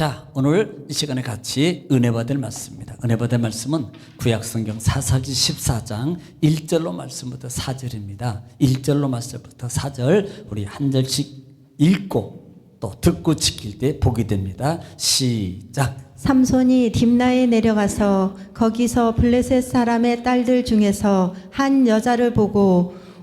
자, 오늘 이 시간에 같이 은혜 받을 말씀입니다. 은혜 받을 말씀은 구약성경 사사기 14장 1절로 말씀부터 4절입니다. 1절로 말씀부터 4절 우리 한 절씩 읽고 또 듣고 지킬 때 보게 됩니다. 시작. 삼손이 딥나에 내려가서 거기서 블레셋 사람의 딸들 중에서 한 여자를 보고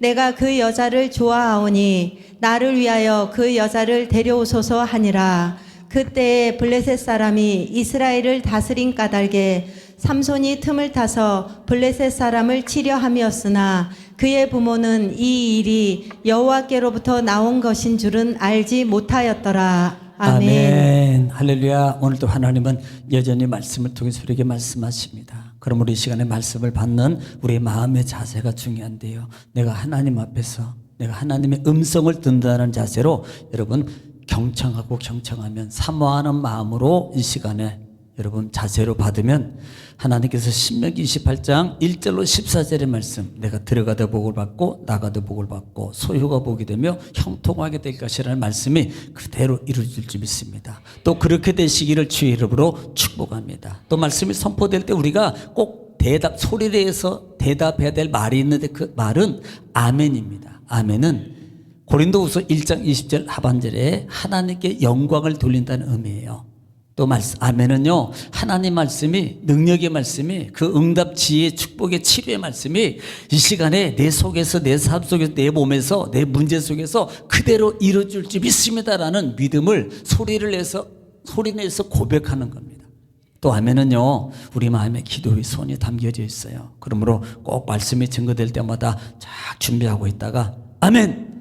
내가 그 여자를 좋아하오니 나를 위하여 그 여자를 데려오소서 하니라 그때에 블레셋 사람이 이스라엘을 다스린 까닭에 삼손이 틈을 타서 블레셋 사람을 치려 함이었으나 그의 부모는 이 일이 여호와께로부터 나온 것인 줄은 알지 못하였더라. 아멘. 아멘. 할렐루야. 오늘도 하나님은 여전히 말씀을 통해서 우리에게 말씀하십니다. 우리 이 시간에 말씀을 받는 우리의 마음의 자세가 중요한데요. 내가 하나님 앞에서 내가 하나님의 음성을 듣는다는 자세로 여러분 경청하고 경청하면 사모하는 마음으로 이 시간에 여러분 자세로 받으면 하나님께서 신명기 28장 1절로 14절의 말씀 내가 들어가다 복을 받고 나가다 복을 받고 소유가 복이 되며 형통하게 될 것이라는 말씀이 그대로 이루어질 줄 믿습니다. 또 그렇게 되시기를 주의 이름으로 축복합니다. 또 말씀이 선포될 때 우리가 꼭 대답 소리를 해서 대답해야 될 말이 있는데 그 말은 아멘입니다. 아멘은 고린도후서 1장 20절 하반절에 하나님께 영광을 돌린다는 의미예요. 또 말씀 아멘은요 하나님 말씀이 능력의 말씀이 그 응답 지혜 축복의 치료의 말씀이 이 시간에 내 속에서 내 삶 속에서 내 몸에서 내 문제 속에서 그대로 이루어질 줄 믿습니다라는 믿음을 소리를 내서 소리 내서 고백하는 겁니다. 또 아멘은요 우리 마음에 기도의 손이 담겨져 있어요. 그러므로 꼭 말씀이 증거될 때마다 쫙 준비하고 있다가 아멘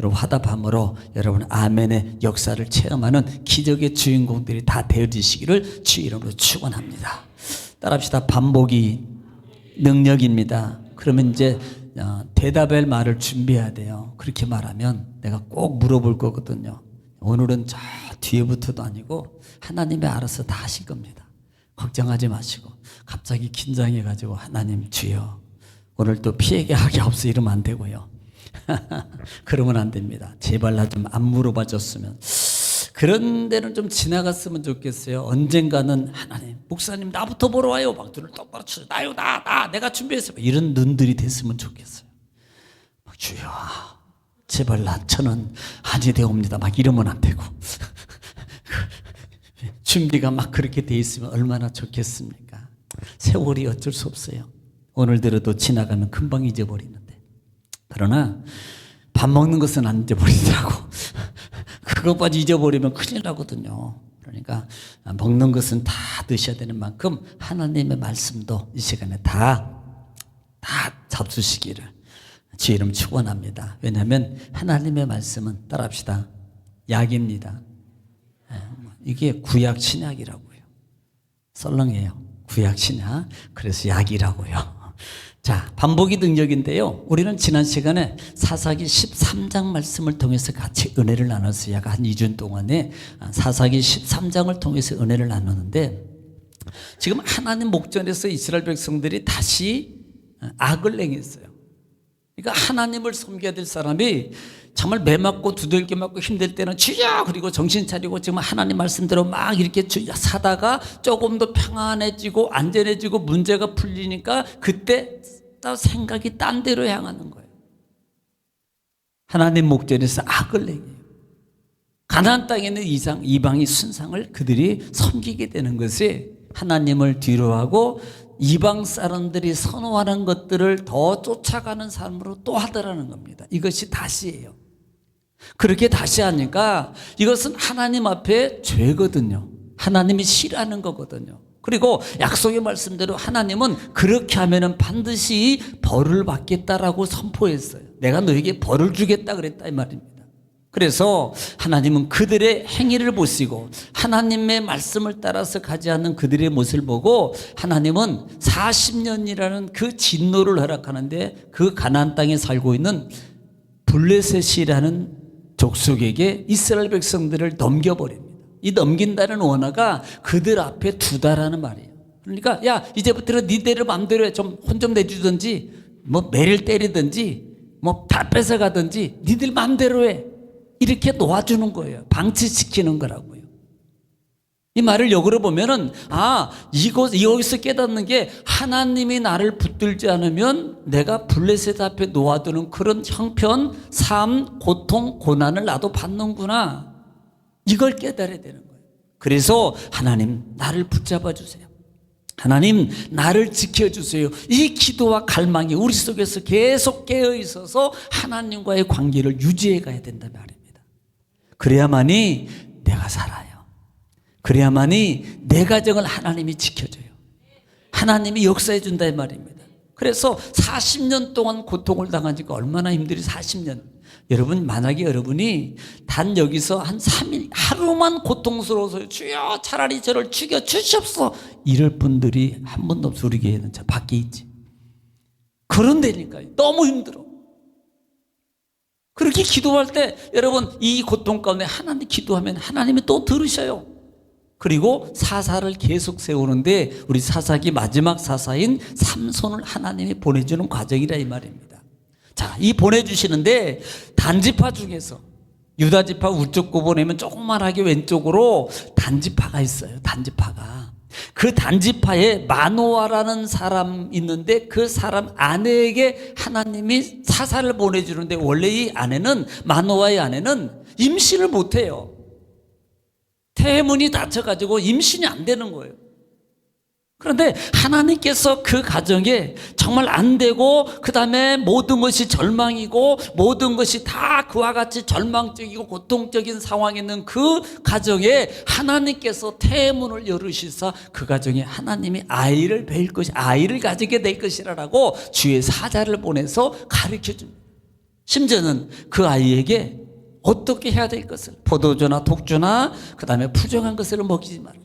그리고 화답함으로 여러분 아멘의 역사를 체험하는 기적의 주인공들이 다 되어지시기를 주 이름으로 축원합니다. 따라합시다. 반복이 능력입니다. 그러면 이제 어, 대답할 말을 준비해야 돼요. 그렇게 말하면 내가 꼭 물어볼 거거든요. 오늘은 저 뒤에부터도 아니고 하나님이 알아서 다 하실 겁니다. 걱정하지 마시고 갑자기 긴장해가지고 하나님 주여 오늘 또 피해게 하게 없어 이러면 안 되고요. 그러면 안 됩니다. 제발 나 좀 안 물어봐 줬으면. 그런 데는 좀 지나갔으면 좋겠어요. 언젠가는 하나님, 목사님 나부터 보러 와요. 막 눈을 똑바로 쳐. 나요, 나, 나, 내가 준비했어. 이런 눈들이 됐으면 좋겠어요. 막 주여, 제발 나 저는 아니 되옵니다. 막 이러면 안 되고. 준비가 막 그렇게 돼 있으면 얼마나 좋겠습니까? 세월이 어쩔 수 없어요. 오늘 들어도 지나가면 금방 잊어버리는데. 그러나 밥 먹는 것은 안 잊어버리더라고. 그것까지 잊어버리면 큰일 나거든요. 그러니까 먹는 것은 다 드셔야 되는 만큼 하나님의 말씀도 이 시간에 다, 다 잡수시기를 주 이름 축원합니다. 왜냐하면 하나님의 말씀은 따라합시다. 약입니다. 예, 이게 구약 신약이라고요. 썰렁해요. 구약 신약. 그래서 약이라고요. 자, 반복이 능력인데요. 우리는 지난 시간에 사사기 13장 말씀을 통해서 같이 은혜를 나눴어요. 약 한 2주 동안에 사사기 13장을 통해서 은혜를 나누는데 지금 하나님 목전에서 이스라엘 백성들이 다시 악을 행했어요. 그러니까 하나님을 섬겨야 될 사람이 정말 매 맞고 두들겨 맞고 힘들 때는 주여 그리고 정신 차리고 지금 하나님 말씀대로 막 이렇게 사다가 조금 더 평안해지고 안전해지고 문제가 풀리니까 그때 또 생각이 딴 데로 향하는 거예요. 하나님 목전에서 악을 행해요. 가나안 땅에 있는 이상 이방의 순상을 그들이 섬기게 되는 것이 하나님을 뒤로하고 이방 사람들이 선호하는 것들을 더 쫓아가는 삶으로 또 하더라는 겁니다. 이것이 다시예요. 그렇게 다시 하니까 이것은 하나님 앞에 죄거든요. 하나님이 싫어하는 거거든요. 그리고 약속의 말씀대로 하나님은 그렇게 하면은 반드시 벌을 받겠다라고 선포했어요. 내가 너에게 벌을 주겠다 그랬다 이 말입니다. 그래서 하나님은 그들의 행위를 보시고 하나님의 말씀을 따라서 가지 않는 그들의 모습을 보고 하나님은 40년이라는 그 진노를 허락하는데 그 가나안 땅에 살고 있는 블레셋이라는 족속에게 이스라엘 백성들을 넘겨버립니다. 이 넘긴다는 원어가 그들 앞에 두다라는 말이에요. 그러니까 야 이제부터는 니대로 마음대로 해. 좀 내주든지 뭐 매를 때리든지 뭐 다 뺏어가든지 니들 마음대로 해. 이렇게 놓아주는 거예요. 방치시키는 거라고요. 이 말을 역으로 보면은 아 이곳 여기서 깨닫는 게 하나님이 나를 붙들지 않으면 내가 블레셋 앞에 놓아두는 그런 형편, 삶, 고통, 고난을 나도 받는구나. 이걸 깨달아야 되는 거예요. 그래서 하나님 나를 붙잡아 주세요. 하나님 나를 지켜주세요. 이 기도와 갈망이 우리 속에서 계속 깨어 있어서 하나님과의 관계를 유지해 가야 된다 말입니다. 그래야만이 내가 살아요. 그래야만이 내 가정을 하나님이 지켜줘요. 하나님이 역사해 준다 이 말입니다. 그래서 40년 동안 고통을 당한 지가 얼마나 힘들이 40년. 여러분 만약에 여러분이 단 여기서 한 3일 하루만 고통스러워서 주여 차라리 저를 죽여 주시옵소 이럴 분들이 한 번도 없어 우리 교회는 저 밖에 있지. 그런데니까요. 너무 힘들어. 그렇게 기도할 때 여러분 이 고통 가운데 하나님 기도하면 하나님이 또 들으셔요. 그리고 사사를 계속 세우는데 우리 사사기 마지막 사사인 삼손을 하나님이 보내주는 과정이라 이 말입니다. 자, 이 보내주시는데 단지파 중에서 유다지파 우쪽 꼽아내면 조그만하게 왼쪽으로 단지파가 있어요. 단지파가. 그 단지파에 마노아라는 사람 있는데 그 사람 아내에게 하나님이 사사를 보내주는데 원래 이 아내는 마노아의 아내는 임신을 못해요. 태문이 닫혀가지고 임신이 안 되는 거예요. 그런데 하나님께서 그 가정에 정말 안 되고 그 다음에 모든 것이 절망이고 모든 것이 다 그와 같이 절망적이고 고통적인 상황에 있는 그 가정에 하나님께서 태문을 열으시사 그 가정에 하나님이 아이를 뵐 것이 아이를 가지게 될 것이라고 주의 사자를 보내서 가르쳐 줍니다. 심지어는 그 아이에게 어떻게 해야 될 것을 포도주나 독주나 그 다음에 부정한 것을 먹이지 말고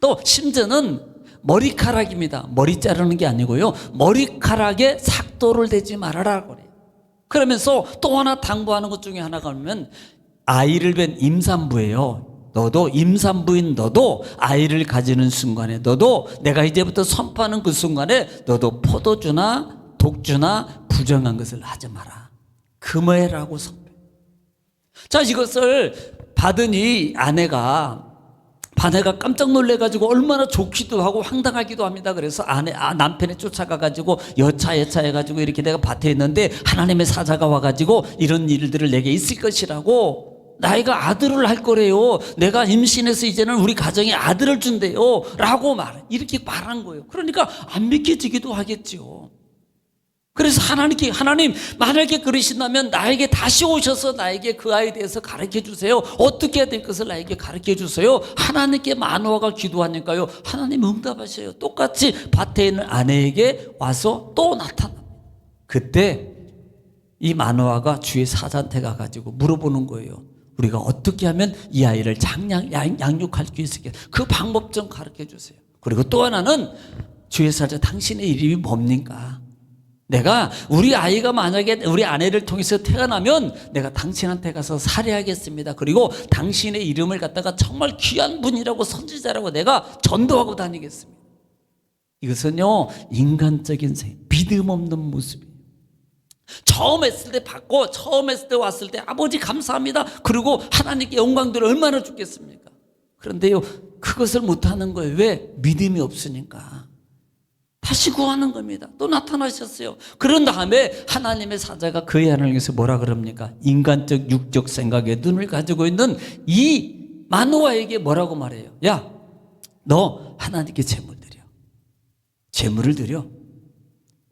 또 심지어는 머리카락입니다. 머리 자르는 게 아니고요. 머리카락에 삭도를 대지 말아라 그래요. 그러면서 또 하나 당부하는 것 중에 하나가 뭐냐면 아이를 뵌 임산부예요. 너도 임산부인 너도 아이를 가지는 순간에 너도 내가 이제부터 선포하는 그 순간에 너도 포도주나 독주나 부정한 것을 하지 마라. 금해라고 선포. 자 이것을 받은 이 아내가 아내가 깜짝 놀래가지고 얼마나 좋기도 하고 황당하기도 합니다. 그래서 아내, 아, 남편이 쫓아가가지고 여차 여차 해가지고 이렇게 내가 밭에 있는데 하나님의 사자가 와가지고 이런 일들을 내게 있을 것이라고 나이가 아들을 할 거래요. 내가 임신해서 이제는 우리 가정에 아들을 준대요. 라고 말, 이렇게 말한 거예요. 그러니까 안 믿겨지기도 하겠죠. 그래서 하나님께 하나님 만약에 그러신다면 나에게 다시 오셔서 나에게 그 아이에 대해서 가르쳐 주세요. 어떻게 해야 될 것을 나에게 가르쳐 주세요. 하나님께 마누아가 기도하니까요. 하나님 응답하셔요. 똑같이 밭에 있는 아내에게 와서 또 나타나. 그때 이 마누아가 주의 사자한테 가가지고 물어보는 거예요. 우리가 어떻게 하면 이 아이를 양- 양육할 수 있을까? 그 방법 좀 가르쳐 주세요. 그리고 또 하나는 주의 사자 당신의 이름이 뭡니까? 내가 우리 아이가 만약에 우리 아내를 통해서 태어나면 내가 당신한테 가서 살해하겠습니다. 그리고 당신의 이름을 갖다가 정말 귀한 분이라고 선지자라고 내가 전도하고 다니겠습니다. 이것은요 인간적인 생, 믿음 없는 모습이에요. 처음 했을 때 받고 처음 했을 때 왔을 때 아버지 감사합니다. 그리고 하나님께 영광 들어 얼마나 죽겠습니까? 그런데요 그것을 못하는 거예요. 왜? 믿음이 없으니까. 다시 구하는 겁니다. 또 나타나셨어요. 그런 다음에 하나님의 사자가 그의 하나님께서 뭐라 그럽니까? 인간적 육적 생각에 눈을 가지고 있는 이 마누아에게 뭐라고 말해요? 야, 너 하나님께 재물 드려. 재물을 드려.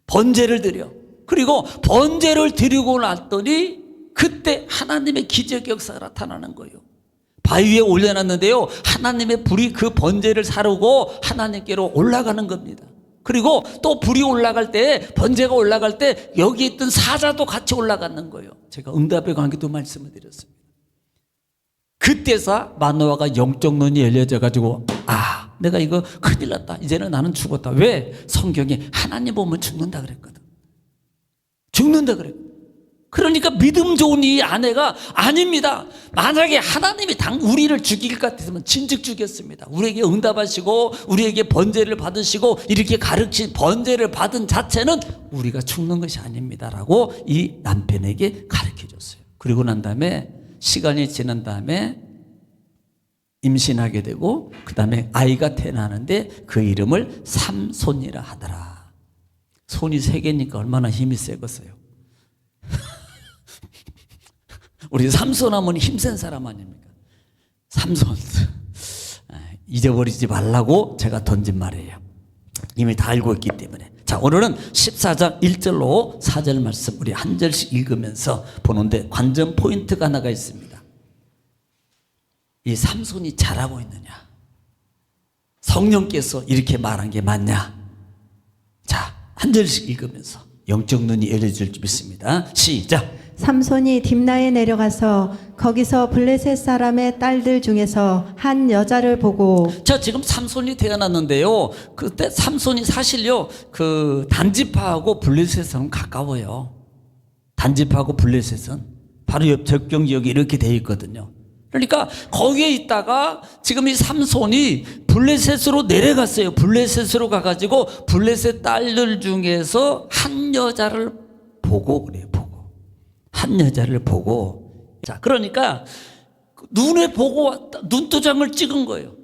번제를 드려. 그리고 번제를 드리고 났더니 그때 하나님의 기적 역사가 나타나는 거예요. 바위 위에 올려놨는데요. 하나님의 불이 그 번제를 사르고 하나님께로 올라가는 겁니다. 그리고 또 불이 올라갈 때, 번제가 올라갈 때 여기 있던 사자도 같이 올라가는 거예요. 제가 응답의 관계도 말씀을 드렸습니다. 그때서 마노아가 영적 눈이 열려져 가지고 아 내가 이거 큰일 났다. 이제는 나는 죽었다. 왜? 성경에 하나님 보면 죽는다 그랬거든. 죽는다 그래 그러니까 믿음 좋은 이 아내가 아닙니다 만약에 하나님이 당 우리를 죽일 것 같으면 진즉 죽였습니다 우리에게 응답하시고 우리에게 번제를 받으시고 이렇게 가르친 번제를 받은 자체는 우리가 죽는 것이 아닙니다라고 이 남편에게 가르쳐 줬어요 그리고 난 다음에 시간이 지난 다음에 임신하게 되고 그 다음에 아이가 태어나는데 그 이름을 삼손이라 하더라. 손이 세 개니까 얼마나 힘이 세겠어요. 우리 삼손 하면 힘센 사람 아닙니까? 삼손 아, 잊어버리지 말라고 제가 던진 말이에요. 이미 다 알고 있기 때문에. 자, 오늘은 14장 1절로 4절 말씀 우리 한 절씩 읽으면서 보는데 관전 포인트가 하나가 있습니다. 이 삼손이 잘하고 있느냐? 성령께서 이렇게 말한 게 맞냐? 자, 한 절씩 읽으면서 영적 눈이 열려질 줄 믿습니다. 시작. 삼손이 딥나에 내려가서 거기서 블레셋 사람의 딸들 중에서 한 여자를 보고 자, 지금 삼손이 태어났는데요. 그때 삼손이 사실요, 그 단지파하고 블레셋은 가까워요. 단지파하고 블레셋은 바로 옆 적경 지역이 이렇게 돼 있거든요. 그러니까 거기에 있다가 지금 이 삼손이 블레셋으로 내려갔어요. 블레셋으로 가가지고 블레셋 딸들 중에서 한 여자를 보고 그래요. 한 여자를 보고 자 그러니까 눈에 보고 왔다 눈도장을 찍은 거예요.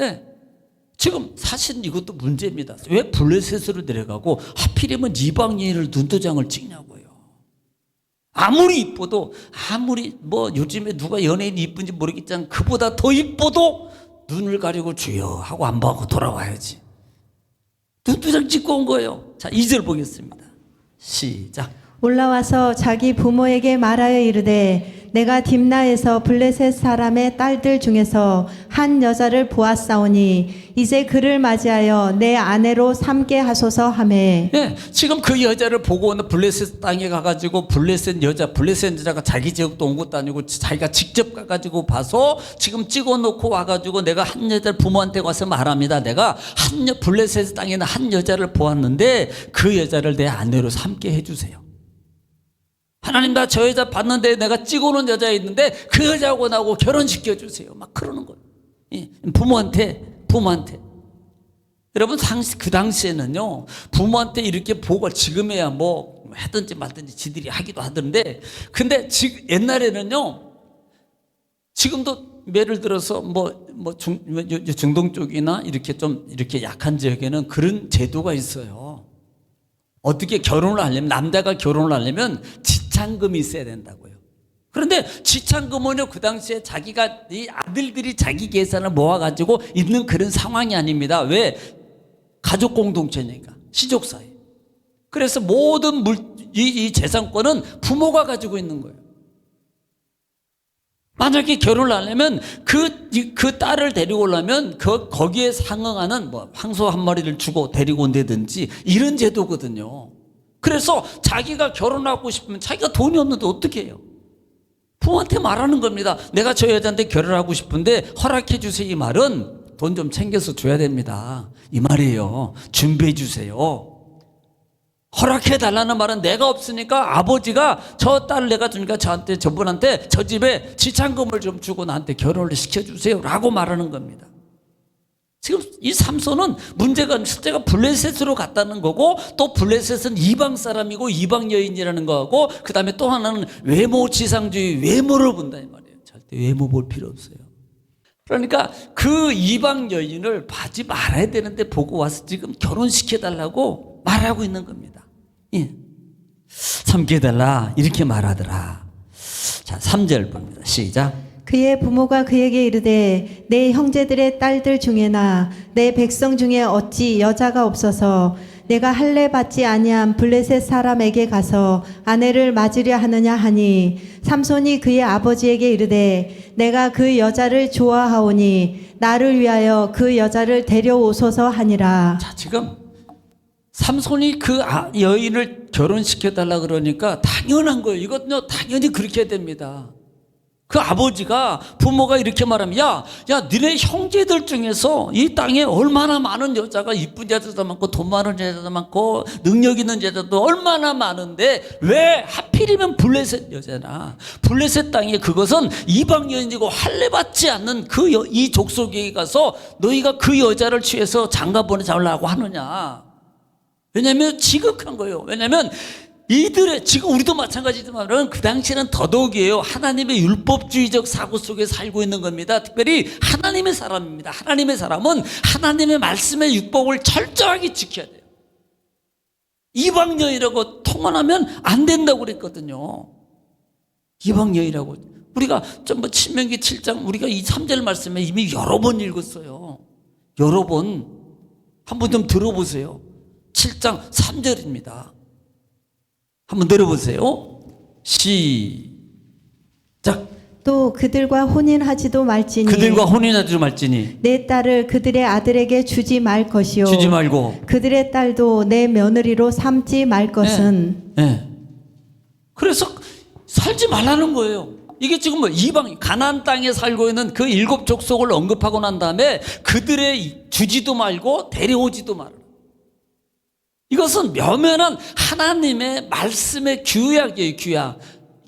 예. 지금 사실 이것도 문제입니다. 왜 블레셋으로 내려가고 하필이면 이방인을 눈도장을 찍냐고요. 아무리 이뻐도 아무리 뭐 요즘에 누가 연예인이 이쁜지 모르겠지만 그보다 더 이뻐도 눈을 가리고 주여 하고 안 보고 돌아와야지. 눈도장 찍고 온 거예요. 자, 2절 보겠습니다. 시작. 올라와서 자기 부모에게 말하여 이르되 내가 딥나에서 블레셋 사람의 딸들 중에서 한 여자를 보았사오니 이제 그를 맞이하여 내 아내로 삼게 하소서 하매 예, 지금 그 여자를 보고 오는 블레셋 땅에 가가지고 블레셋 여자, 블레셋 여자가 자기 지역도 온 것도 아니고 자기가 직접 가가지고 봐서 지금 찍어놓고 와가지고 내가 한 여자를 부모한테 와서 말합니다. 내가 한 여, 블레셋 땅에는 한 여자를 보았는데 그 여자를 내 아내로 삼게 해주세요. 하나님 나 저 여자 봤는데 내가 찍어놓은 여자 있는데 그 여자하고 나하고 결혼시켜 주세요. 막 그러는 거예요. 예, 부모한테 부모한테. 여러분 당시 그 당시에는요 부모한테 이렇게 보고 지금에야 뭐 하든지 말든지 지들이 하기도 하던데 근데 지금 옛날에는요 지금도 예를 들어서 뭐 뭐 중동 쪽이나 이렇게 좀 이렇게 약한 지역에는 그런 제도가 있어요. 어떻게 결혼을 하려면 남자가 결혼을 하려면 지창금이 있어야 된다고요. 그런데 지창금은요 그 당시에 자기가 이 아들들이 자기 계산을 모아 가지고 있는 그런 상황이 아닙니다. 왜 가족 공동체니까 시족 사이. 그래서 모든 물, 이, 이 재산권은 부모가 가지고 있는 거예요. 만약에 결혼을 하려면 그, 이- 그 딸을 데리고 오려면 그, 거기에 상응하는 뭐 황소 한 마리를 주고 데리고 온다든지 이런 제도거든요. 그래서 자기가 결혼하고 싶으면 자기가 돈이 없는데 어떻게 해요? 부모한테 말하는 겁니다. 내가 저 여자한테 결혼하고 싶은데 허락해 주세요. 이 말은 돈 좀 챙겨서 줘야 됩니다. 이 말이에요. 준비해 주세요. 허락해 달라는 말은 내가 없으니까 아버지가 저 딸을 내가 주니까 저한테 저분한테 저 집에 지참금을 좀 주고 나한테 결혼을 시켜주세요 라고 말하는 겁니다. 지금 이 삼손은 문제가 실제가 블레셋으로 갔다는 거고 또 블레셋은 이방 사람이고 이방 여인이라는 거하고 그 다음에 또 하나는 외모 지상주의 외모를 본다 이 말이에요. 절대 외모 볼 필요 없어요. 그러니까 그 이방 여인을 봐지 말아야 되는데 보고 와서 지금 결혼시켜 달라고 말하고 있는 겁니다. 예. 삼게 달라 이렇게 말하더라. 자, 3절 봅니다. 시작. 그의 부모가 그에게 이르되 내 형제들의 딸들 중에나 내 백성 중에 어찌 여자가 없어서 내가 할례 받지 아니한 블레셋 사람에게 가서 아내를 맞으려 하느냐 하니 삼손이 그의 아버지에게 이르되 내가 그 여자를 좋아하오니 나를 위하여 그 여자를 데려오소서 하니라 자, 지금 삼손이 그 아- 여인을 결혼시켜 달라 그러니까 당연한 거예요. 이것은요 당연히 그렇게 됩니다. 그 아버지가 부모가 이렇게 말하면 야, 야, 니네 형제들 중에서 이 땅에 얼마나 많은 여자가 이쁜 여자도 많고 돈 많은 여자도 많고 능력 있는 여자도 얼마나 많은데 왜 하필이면 블레셋 여자나 블레셋 땅에 그것은 이방 여인이고 할례 받지 않는 그 이 족속에 가서 너희가 그 여자를 취해서 장가 보내 잡으려고 하느냐? 왜냐하면 지극한 거예요. 왜냐하면 이들의 지금 우리도 마찬가지지만 그 당시에는 더더욱이에요. 하나님의 율법주의적 사고 속에 살고 있는 겁니다. 특별히 하나님의 사람입니다. 하나님의 사람은 하나님의 말씀의 율법을 철저하게 지켜야 돼요. 이방 여인이라고 통언하면 안 된다고 그랬거든요. 이방 여인이라고 우리가 전뭐 신명기 7장 우리가 이 3절 말씀에 이미 여러 번 읽었어요. 여러 번 한번 좀 들어보세요. 7장 3절입니다. 한번 들어보세요. 시작. 또 그들과 혼인하지도 말지니 그들과 혼인하지 말지니 내 딸을 그들의 아들에게 주지 말 것이요 주지 말고. 그들의 딸도 내 며느리로 삼지 말 것은 예. 그래서 살지 말라는 거예요. 이게 지금 뭐 이방 가나안 땅에 살고 있는 그 일곱 족속을 언급하고 난 다음에 그들의 주지도 말고 데려오지도 말라. 이것은 묘면한 하나님의 말씀의 규약이에요, 규약.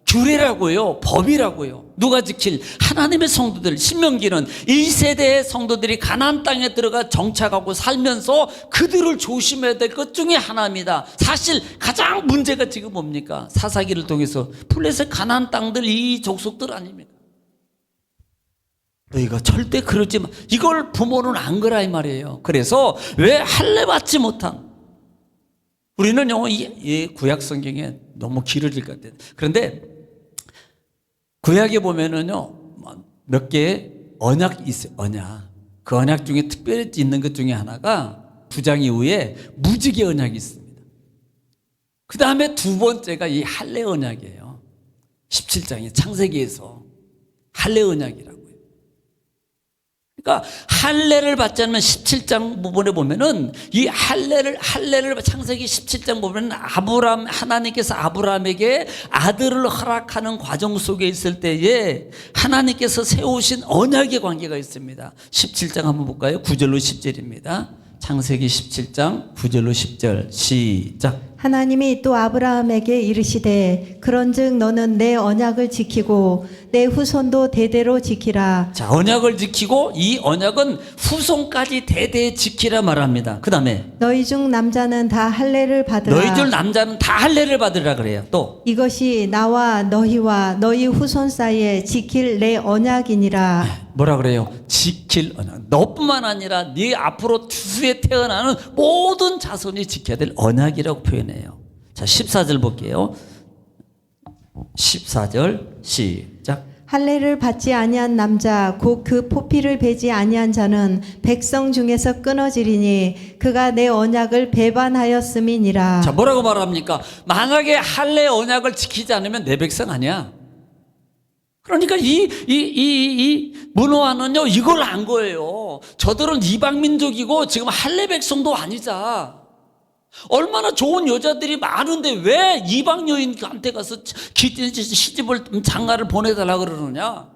규례라고요, 법이라고요. 누가 지킬 하나님의 성도들, 신명기는 1세대의 성도들이 가나안 땅에 들어가 정착하고 살면서 그들을 조심해야 될 것 중에 하나입니다. 사실 가장 문제가 지금 뭡니까? 사사기를 통해서 플레셋 가나안 땅들 이 족속들 아닙니까? 너희가 절대 그러지 마. 이걸 부모는 안 그라 이 말이에요. 그래서 왜 할례 받지 못한 우리는요, 이, 이 구약 성경에 너무 길어질 것 같아요. 그런데 구약에 보면은요, 뭐몇 개의 언약이 있어요, 언약. 그 언약 중에 특별히 있는 것 중에 하나가 두 장 이후에 무지개 언약이 있습니다. 그 다음에 두 번째가 이 할례 언약이에요. 17장의 창세기에서 할례 언약이라고요. 그러니까 할례를 받지 않으면 17장 부분에 보면은 이 할례를 할례를 창세기 17장 보면은 아브람 하나님께서 아브람에게 아들을 허락하는 과정 속에 있을 때에 하나님께서 세우신 언약의 관계가 있습니다. 17장 한번 볼까요? 9절로 10절입니다. 창세기 17장 9절로 10절 시작. 하나님이 또 아브라함에게 이르시되 그런즉 너는 내 언약을 지키고 내 후손도 대대로 지키라 자, 언약을 지키고 이 언약은 후손까지 대대 지키라 말합니다. 그 다음에 너희 중 남자는 다 할례를 받으라 너희들 남자는 다 할례를 받으라 그래요. 또 이것이 나와 너희와 너희 후손 사이에 지킬 내 언약이니라 뭐라 그래요? 지킬 언약. 너뿐만 아니라 네 앞으로 투수에 태어나는 모든 자손이 지켜야 될 언약이라고 표현해요. 자, 14절 볼게요. 14절 시작. 할례를 받지 아니한 남자 곧 그 포피를 베지 아니한 자는 백성 중에서 끊어지리니 그가 내 언약을 배반하였음이니라 자, 뭐라고 말합니까? 만약에 할례 언약을 지키지 않으면 내 백성 아니야. 그러니까 이, 이, 이, 이 문호와는요, 이걸 안 거예요. 저들은 이방민족이고 지금 할례 백성도 아니자. 얼마나 좋은 여자들이 많은데 왜 이방 여인한테 가서 기- 시집을 장가를 보내달라 그러느냐?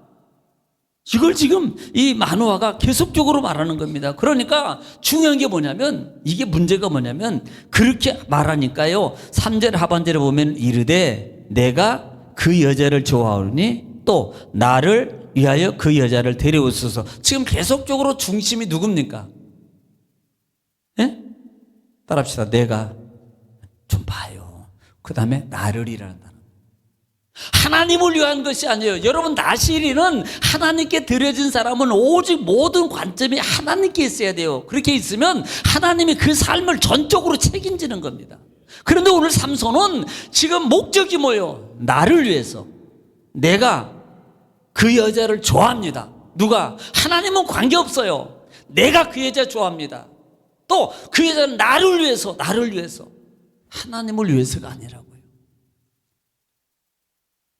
이걸 지금 이 만화가 계속적으로 말하는 겁니다. 그러니까 중요한 게 뭐냐면 이게 문제가 뭐냐면 그렇게 말하니까요. 3절 하반절에 보면 이르되 내가 그 여자를 좋아하니 또 나를 위하여 그 여자를 데려오소서. 지금 계속적으로 중심이 누굽니까? 예? 따라합시다. 내가 좀 봐요. 그 다음에 나를이라는 단어. 하나님을 위한 것이 아니에요. 여러분 나시리는 하나님께 드려진 사람은 오직 모든 관점이 하나님께 있어야 돼요. 그렇게 있으면 하나님이 그 삶을 전적으로 책임지는 겁니다. 그런데 오늘 삼손은 지금 목적이 뭐예요? 나를 위해서. 내가 그 여자를 좋아합니다. 누가? 하나님은 관계없어요. 내가 그 여자 좋아합니다. 또 그 여자는 나를 위해서, 나를 위해서. 하나님을 위해서가 아니라고요.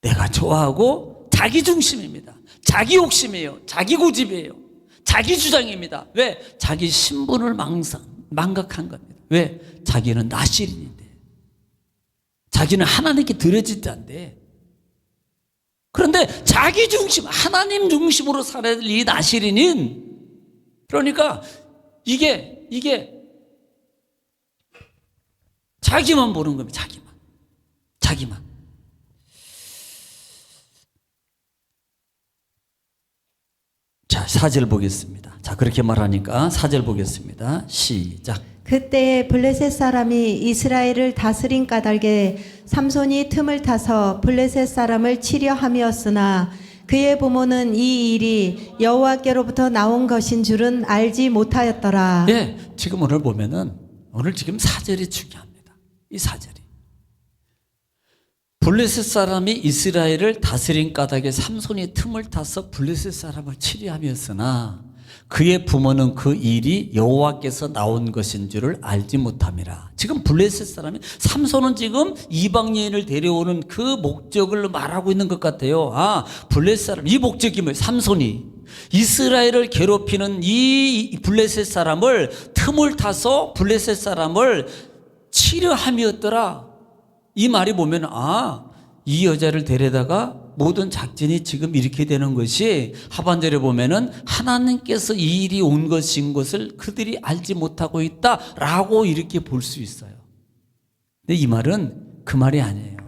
내가 좋아하고 자기 중심입니다. 자기 욕심이에요. 자기 고집이에요. 자기 주장입니다. 왜? 자기 신분을 망상, 망각한 겁니다. 왜? 자기는 나시린인데. 자기는 하나님께 드려지지 않대. 그런데 자기 중심, 하나님 중심으로 살아야 될 이 나시린인 그러니까 이게 이게 자기만 보는 겁니다. 자기만. 자기만. 자, 사절 보겠습니다. 자, 그렇게 말하니까 사절 보겠습니다. 시작. 그때에 블레셋 사람이 이스라엘을 다스린 까닭에 삼손이 틈을 타서 블레셋 사람을 치려 함이었으나 그의 부모는 이 일이 여호와께로부터 나온 것인 줄은 알지 못하였더라. 예, 지금 오늘 보면은 오늘 지금 사절이 중요합니다. 이 사절이. 블레셋 사람이 이스라엘을 다스린 까닭에 삼손이 틈을 타서 블레셋 사람을 치리함이었으나 그의 부모는 그 일이 여호와께서 나온 것인 줄을 알지 못함이라. 지금 블레셋 사람이 삼손은 지금 이방 여인을 데려오는 그 목적을 말하고 있는 것 같아요. 아, 블레셋 사람 이 목적이 뭐예요? 삼손이 이스라엘을 괴롭히는 이 블레셋 사람을 틈을 타서 블레셋 사람을 치려함이었더라. 이 말이 보면 아, 이 여자를 데려다가 모든 작전이 지금 이렇게 되는 것이 하반절에 보면은 하나님께서 이 일이 온 것인 것을 그들이 알지 못하고 있다라고 이렇게 볼 수 있어요. 근데 이 말은 그 말이 아니에요.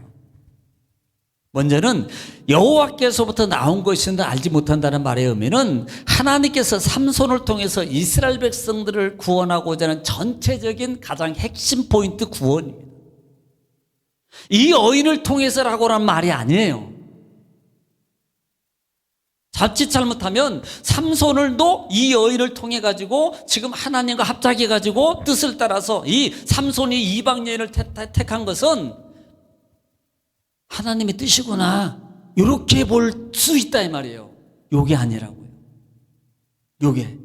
먼저는 여호와께서부터 나온 것인데 알지 못한다는 말의 의미는 하나님께서 삼손을 통해서 이스라엘 백성들을 구원하고자 하는 전체적인 가장 핵심 포인트 구원입니다. 이 어인을 통해서라고란 말이 아니에요. 자칫 잘못하면 삼손을도 이 여인을 통해 가지고 지금 하나님과 합작해 가지고 뜻을 따라서 이 삼손이 이방 여인을 택- 택한 것은 하나님의 뜻이구나 이렇게 볼 수 있다 이 말이에요. 요게 아니라고요. 요게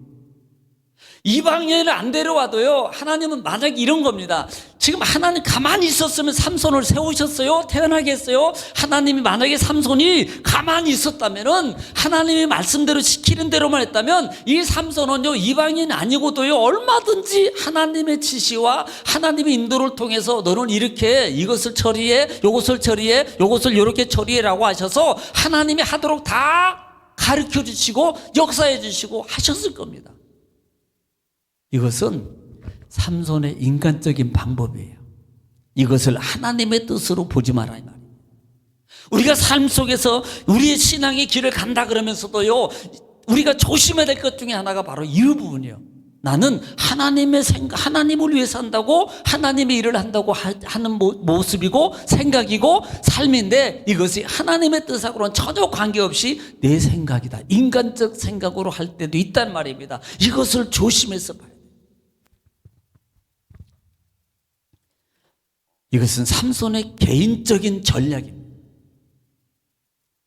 이방 여인을 안 데려와도요. 하나님은 만약 이런 겁니다. 지금 하나님 가만히 있었으면 삼손을 세우셨어요. 태어나게 했어요. 하나님이 만약에 삼손이 가만히 있었다면은 하나님이 말씀대로 시키는 대로만 했다면 이 삼손은요 이방인 아니고도요 얼마든지 하나님의 지시와 하나님의 인도를 통해서 너는 이렇게 이것을 처리해, 요것을 처리해, 요것을 이렇게 처리해라고 하셔서 하나님이 하도록 다 가르쳐 주시고 역사해 주시고 하셨을 겁니다. 이것은 삼손의 인간적인 방법이에요. 이것을 하나님의 뜻으로 보지 이 말이에요. 우리가 삶 속에서 우리의 신앙의 길을 간다 그러면서도요. 우리가 조심해야 될 것 중에 하나가 바로 이 부분이에요. 나는 하나님의 생각, 하나님을 위해서 한다고 하나님의 일을 한다고 하- 모- 모습이고 생각이고 삶인데 이것이 하나님의 뜻하고는 전혀 관계없이 내 생각이다. 인간적 생각으로 할 때도 있단 말입니다. 이것을 조심해서 봐야 돼요. 이것은 삼손의 개인적인 전략입니다.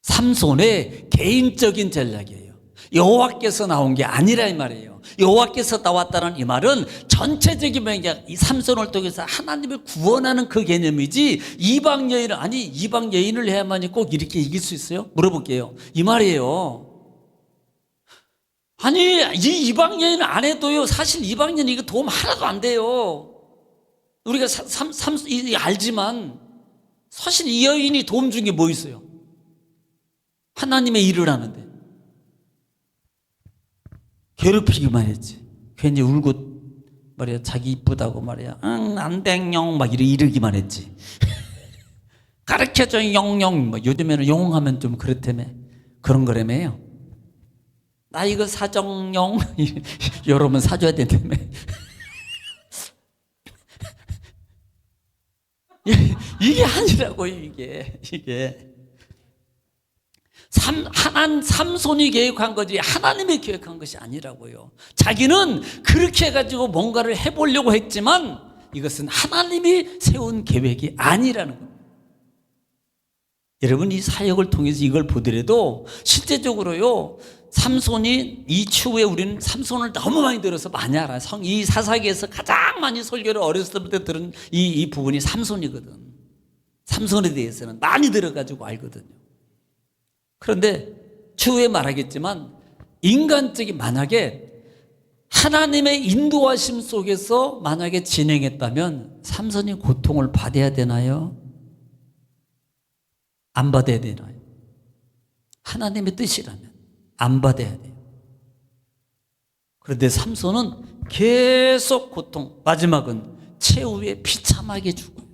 삼손의 개인적인 전략이에요. 여호와께서 나온 게 아니라 이 말이에요. 여호와께서 나왔다는 이 말은 전체적인 맥락, 이 삼손을 통해서 하나님을 구원하는 그 개념이지 이방 여인은 아니 이방 여인을 해야만이 꼭 이렇게 이길 수 있어요? 물어볼게요. 이 말이에요. 아니 이 이방 여인 안 해도요. 사실 이방 여인 이거 도움 하나도 안 돼요. 우리가 삼, 삼, 알지만 사실 이 여인이 도움 준 게 뭐 있어요? 하나님의 일을 하는데 괴롭히기만 했지. 괜히 울고 말이야 자기 이쁘다고 말이야 응안 댕영 막 이러 이러기만 했지. 가르쳐줘 영영 뭐 요즘에는 영하면 좀 그렇다며 그런 거라며요. 나 이거 사정용 여러분 사줘야 된다며. 이게 아니라고 이게 이게 삼 하나 삼손이 계획한 거지 하나님이 계획한 것이 아니라고요. 자기는 그렇게 해가지고 뭔가를 해보려고 했지만 이것은 하나님이 세운 계획이 아니라는 겁니다. 여러분 이 사역을 통해서 이걸 보더라도 실제적으로요 삼손이 이 추후에 우리는 삼손을 너무 많이 들어서 많이 알아요. 성, 이 사사기에서 가장 많이 설교를 어렸을 때 들은 이, 이 부분이 삼손이거든. 삼손에 대해서는 많이 들어가지고 알거든요. 그런데 추후에 말하겠지만 인간적인 만약에 하나님의 인도하심 속에서 만약에 진행했다면 삼손이 고통을 받아야 되나요? 안 받아야 되나요? 하나님의 뜻이라면 안 받아야 돼요. 그런데 삼손은 계속 고통, 마지막은 최후에 비참하게 죽어요.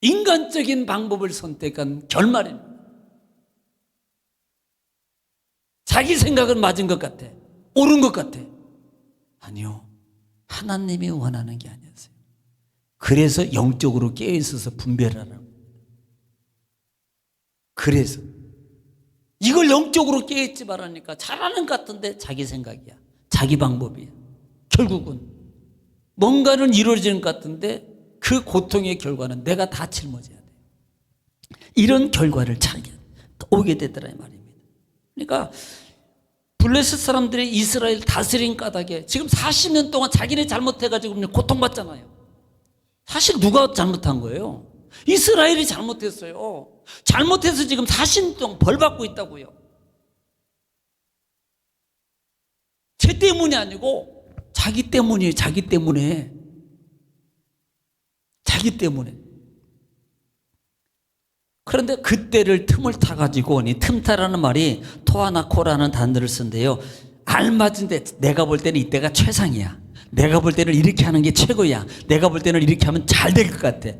인간적인 방법을 선택한 결말입니다. 자기 생각은 맞은 것 같아. 옳은 것 같아. 아니요. 하나님이 원하는 게 아니었어요. 그래서 영적으로 깨어있어서 분별하라고. 그래서. 이걸 영적으로 깨있지 말하니까 잘하는 것 같은데 자기 생각이야. 자기 방법이야. 결국은 뭔가는 이루어지는 것 같은데 그 고통의 결과는 내가 다 짊어져야 돼. 이런 결과를 자기 오게 되더라 이 말입니다. 그러니까 블레셋 사람들이 이스라엘 다스린 까닭에 지금 40년 동안 자기네 잘못해가지고 고통받잖아요. 사실 누가 잘못한 거예요? 이스라엘이 잘못했어요. 잘못해서 지금 40년 동안 벌 받고 있다고요. 쟤 때문이 아니고 자기 때문이에요. 자기 때문에. 자기 때문에. 그런데 그때를 틈을 타가지고 이 틈타라는 말이 토아나코라는 단어를 쓴대요. 알맞은데 내가 볼 때는 이때가 최상이야. 내가 볼 때는 이렇게 하는 게 최고야. 내가 볼 때는 이렇게 하면 잘 될 것 같아.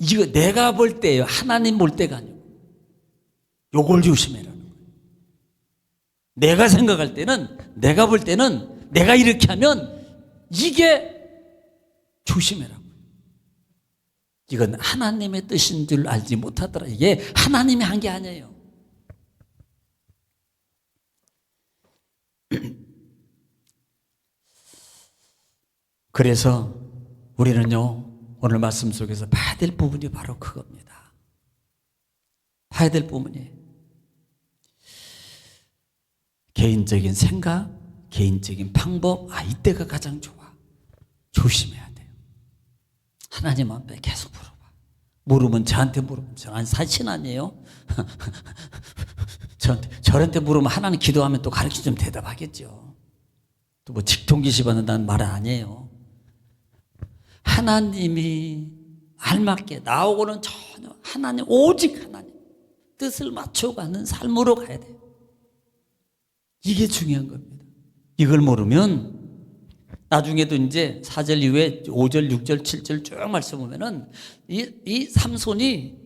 이거 내가 볼 때예요. 하나님 볼 때가 아니고. 요걸 조심해라는 거예요. 내가 생각할 때는 내가 볼 때는 내가 이렇게 하면 이게 조심해라고. 이건 하나님의 뜻인 줄 알지 못하더라. 이게 하나님이 한 게 아니에요. 그래서 우리는요, 오늘 말씀 속에서 봐야 될 부분이 바로 그겁니다. 봐야 될 부분이 개인적인 생각, 개인적인 방법, 아, 이때가 가장 좋아. 조심해야 돼요. 하나님 앞에 계속 물어봐. 물으면 저한테 물으면 저는 사신 아니에요? 저한테, 저한테 물으면 하나님 기도하면 또 가르쳐 좀 대답하겠죠. 또 뭐 직통기시 받는다는 말은 아니에요. 하나님이 알맞게 나오고는 전혀 하나님 오직 하나님 뜻을 맞춰가는 삶으로 가야 돼요. 이게 중요한 겁니다. 이걸 모르면 나중에도 이제 4절 이후에 5절, 6절, 7절 쭉 말씀 보면은 이, 이 삼손이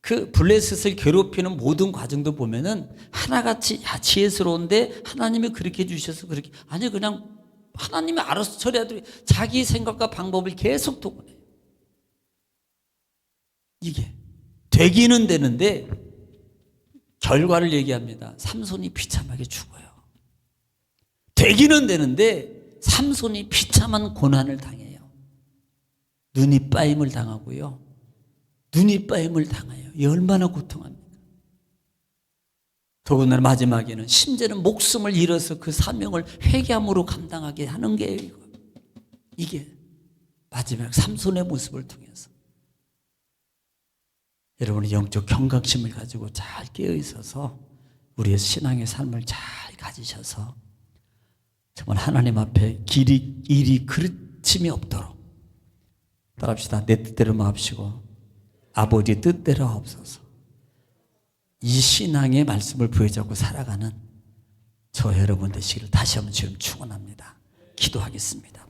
그 블레셋을 괴롭히는 모든 과정도 보면은 하나같이 야, 지혜스러운데 하나님이 그렇게 해주셔서 그렇게 아니 그냥 하나님이 알아서 처리하더니 자기 생각과 방법을 계속 도구해요. 이게 되기는 되는데 결과를 얘기합니다. 삼손이 비참하게 죽어요. 되기는 되는데 삼손이 비참한 고난을 당해요. 눈이 빠임을 당하고요. 눈이 빠임을 당해요. 이 얼마나 고통합니까? 더군다나 마지막에는 심지어는 목숨을 잃어서 그 사명을 회개함으로 감당하게 하는 게 이거. 이게 마지막 삼손의 모습을 통해서 여러분이 영적 경각심을 가지고 잘 깨어 있어서 우리의 신앙의 삶을 잘 가지셔서 정말 하나님 앞에 길이 일이 그르침이 없도록 따라합시다. 내 뜻대로 마옵시고 아버지 뜻대로 하옵소서. 이 신앙의 말씀을 부여잡고 살아가는 저 여러분 되시기를 다시 한번 지금 축원합니다. 기도하겠습니다.